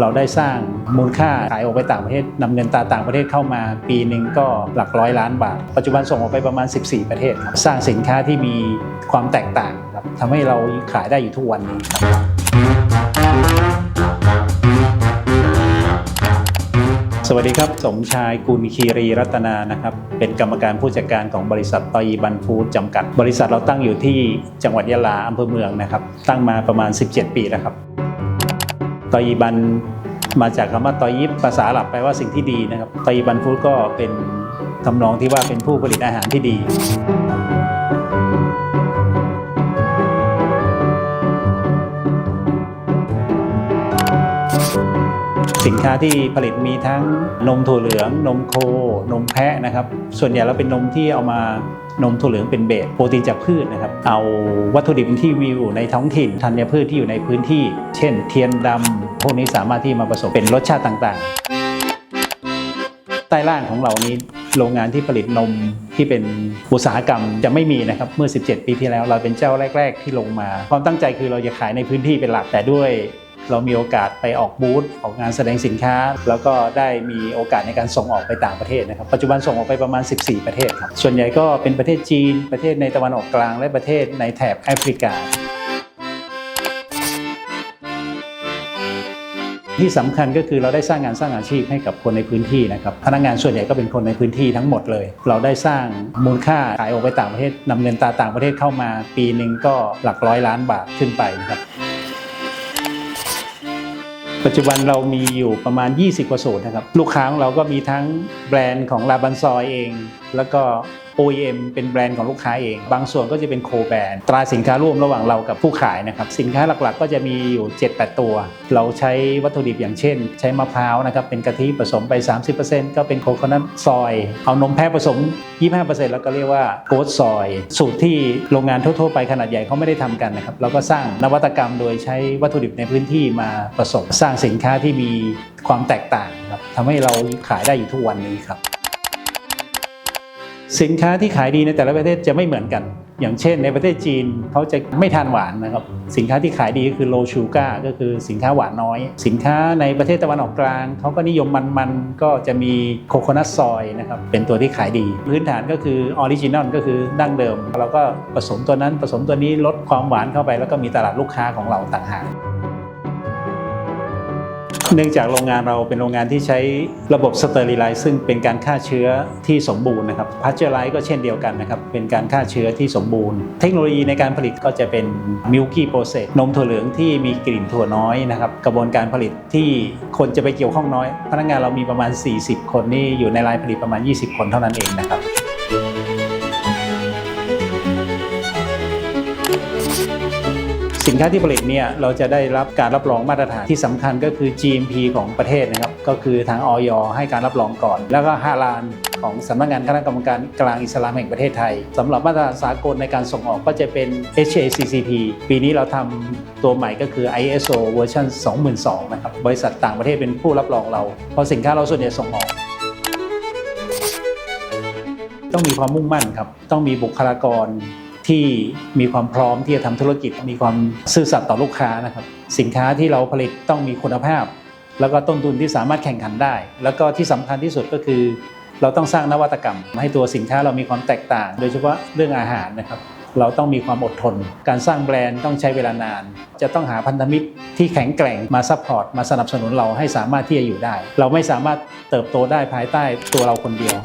เราได้สร้างมูลค่าขายออกไปต่างประเทศนำเงินตราต่างประเทศเข้ามา ปีหนึ่งก็หลักร้อยล้านบาท ปัจจุบันส่งออกไปประมาณ 14 ประเทศครับสร้างสินค้าที่มีความแตกต่างครับทำให้เราขายได้อยู่ทุกวันนี้สวัสดีครับ สมชายกุลคีรีรัตนานะครับ เป็นกรรมการผู้จัดการของบริษัทตอยีบันฟูดจำกัด บริษัทเราตั้งอยู่ที่จังหวัดยะลาอำเภอเมืองนะครับ ตั้งมาประมาณ 17 ปีแล้วครับ ตอยีบันมาจากคำว่าตอยิบภาษาหลับแปลว่าสิ่งที่ดีนะครับตอยีบันฟู้ดก็เป็นทำนองที่ว่าเป็นผู้ผลิตอาหารที่ดี สินค้าที่ผลิตมีทั้งนมถั่วเหลือง นมโคนมแพะนะครับ ส่วนใหญ่เราเป็นนมที่เอามานมถั่วเหลืองเป็นเบสโปรตีนจากพืชนะครับ เอาวัตถุดิบที่มีอยู่ในท้องถิ่นธัญพืชที่อยู่ในพื้นที่ เช่น เทียนดำพวกนี้สามารถที่มาผสมเป็นรสชาติต่างๆ ใต้ล่างของเรานี้โรงงานที่ผลิตนมที่เป็นอุตสาหกรรมจะไม่มีนะครับเมื่อ 17 ปีที่แล้วเราเป็นเจ้าแรก ๆ ที่ลงมา ความตั้งใจคือเราจะขายในพื้นที่เป็นหลักแต่ด้วย เรามีโอกาสไปออกบูธออกงานแสดงสินค้า แล้วก็ได้มีโอกาสในการส่งออกไปต่างประเทศนะครับปัจจุบันส่งออกไปประมาณ 14 ประเทศครับส่วนใหญ่ก็เป็นประเทศจีน ประเทศในตะวันออกกลาง และประเทศในแถบแอฟริกาที่สำคัญก็คือเราได้สร้างงานสร้างอาชีพให้กับคนในพื้นที่นะครับพนักงานส่วนใหญ่ก็เป็นคนในพื้นที่ทั้งหมดเลย เราได้สร้างมูลค่าขายออกไปต่างประเทศนำเงินตราต่างประเทศเข้ามา ปีหนึ่งก็หลักร้อยล้านบาทขึ้นไปนะครับ ปัจจุบันเรามีอยู่ประมาณ 20 กว่าสูตรนะครับ ลูกค้าของเราก็มีทั้งแบรนด์ของลาบันซอยเองแล้วก็ OEM เป็นแบรนด์ของลูกค้าเอง บางส่วนก็จะเป็นโคแบรนด์ ตราสินค้าร่วมระหว่างเรากับผู้ขายนะครับ สินค้าหลักๆ ก็จะมีอยู่ 7-8 ตัว เราใช้วัตถุดิบอย่างเช่น ใช้มะพร้าวนะครับ เป็นกะทิผสมไป 30%ก็เป็นโคโคนัทซอย เอานมแพะผสม 25%แล้วก็เรียกว่าโกดซอย สูตรที่โรงงานทั่วๆไปขนาดใหญ่เขาไม่ได้ทำกันนะครับ เราก็สร้างนวัตกรรมโดยใช้วัตถุดิบในพื้นที่มาผสมสร้างสินค้าที่มีความแตกต่างครับทำให้เราขายได้อยู่ทุกวันนี้ครับ สินค้าที่ขายดีในแต่ละประเทศจะไม่เหมือนกัน อย่างเช่น ในประเทศจีนเขาจะไม่ทานหวานนะครับ สินค้าที่ขายดีก็คือ low sugar ก็คือสินค้าหวานน้อย สินค้าในประเทศตะวันออกกลางเขาก็นิยมมันๆก็จะมีโคโคนัทซอยนะครับเป็นตัวที่ขายดี พื้นฐานก็คือออริจินอลก็คือดั้งเดิม เราก็ผสมตัวนั้นผสมตัวนี้ลดความหวานเข้าไป แล้วก็มีตลาดลูกค้าของเราต่างหาก เนื่องจากโรงงานเราเป็นโรงงานที่ใช้ระบบสเตอริไลซ์ซึ่งเป็นการฆ่าเชื้อที่สมบูรณ์นะครับพัชเจอร์ไลซ์ก็เช่นเดียวกันนะครับเป็นการฆ่าเชื้อที่สมบูรณ์ เทคโนโลยีในการผลิตก็จะเป็นมิลกี้โปรเซสนมถั่วเหลืองที่มีกลิ่นถั่วน้อยนะครับกระบวนการผลิตที่คนจะไปเกี่ยวข้องน้อย พนักงานเรามีประมาณ 40 คนนี่อยู่ในรายผลิตประมาณ 20 คนเท่านั้นเองนะครับ สินค้าที่ผลิตเนี่ยเราจะได้รับการรับรองมาตรฐานที่สำคัญก็คือ GMP ของประเทศนะครับก็คือทางออยให้การรับรองก่อน แล้วก็ฮาลานของสำนักงานคณะกรรมการกลางอิสลามแห่งประเทศไทยสำหรับมาตรฐานสากลในการส่งออกก็จะเป็น HACCP ปีนี้เราทำตัวใหม่ก็คือ ISO เวอร์ชัน2002 นะครับ บริษัทต่างประเทศเป็นผู้รับรองเรา เพราะสินค้าเราส่วนใหญ่ส่งออกต้องมีความมุ่งมั่นครับ ต้องมีบุคลากร ที่มีความพร้อมที่จะทำธุรกิจ มีความซื่อสัตย์ต่อลูกค้านะครับ สินค้าที่เราผลิตต้องมีคุณภาพ แล้วก็ต้นทุนที่สามารถแข่งขันได้ แล้วก็ที่สำคัญที่สุดก็คือ เราต้องสร้างนวัตกรรม ให้ตัวสินค้าเรามีความแตกต่าง โดยเฉพาะเรื่องอาหารนะครับ เราต้องมีความอดทน การสร้างแบรนด์ต้องใช้เวลานาน จะต้องหาพันธมิตรที่แข็งแกร่งมาซัพพอร์ตมาสนับสนุนเราให้สามารถที่จะอยู่ได้ เราไม่สามารถเติบโตได้ภายใต้ตัวเราคนเดียว